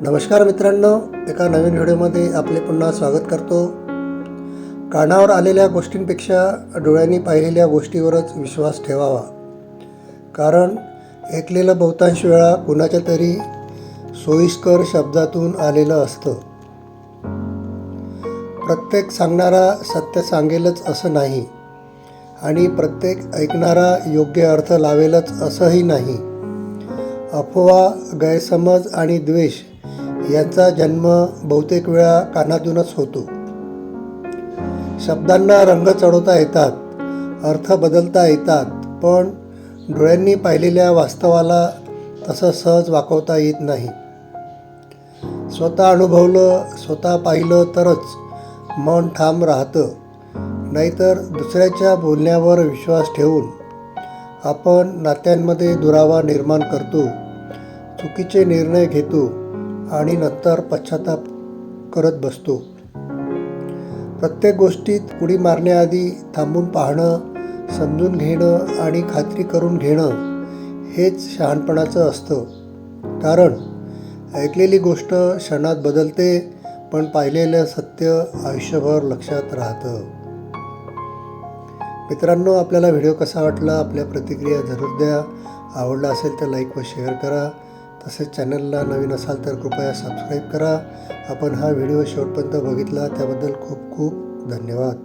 नमस्कार मित्रांनो एका नवीन व्हिडिओमध्ये आपले पुन्हा स्वागत करतो. कानावर आलेल्या गोष्टींपेक्षा डोळ्यांनी पाहिलेल्या गोष्टीवरच विश्वास ठेवावा. कारण ऐकलेलं बहुतांश वेळा कुणाच्या तरी सोयीस्कर शब्दातून आलेलं असतं. प्रत्येक सांगणारा सत्य सांगेलच असं नाही आणि प्रत्येक ऐकणारा योग्य अर्थ लावेलच असंही नाही. अफवा गैरसमज आणि द्वेष यांचा जन्म बहुतेक वेळा कानातूनच होतो. शब्दांना रंग चढवता येतात अर्थ बदलता येतात पण डोळ्यांनी पाहिलेल्या वास्तवाला तसं सहज वाकवता येत नाही. स्वतः अनुभवलं स्वतः पाहिलं तरच मन ठाम राहतं. नाहीतर दुसऱ्याच्या बोलण्यावर विश्वास ठेवून आपण नात्यांमध्ये दुरावा निर्माण करतो चुकीचे निर्णय घेतो आणि नंतर पश्चाताप करत बसतो. प्रत्येक गोष्टीत उडी मारण्याआधी थांबून पाहणं समजून घेणं आणि खात्री करून घेणं हेच शहाणपणाचं असतं. कारण ऐकलेली गोष्ट क्षणात बदलते पण पाहिलेलं सत्य आयुष्यभर लक्षात राहतं. मित्रांनो आपल्याला व्हिडिओ कसा वाटला? आपल्या प्रतिक्रिया जरूर द्या. आवडला असेल तर लाईक व शेअर करा. तसेच चॅनलला नवीन असाल तर कृपया सबस्क्राईब करा. आपण हा व्हिडिओ शेवटपर्यंत बघितला त्याबद्दल खूप खूप धन्यवाद.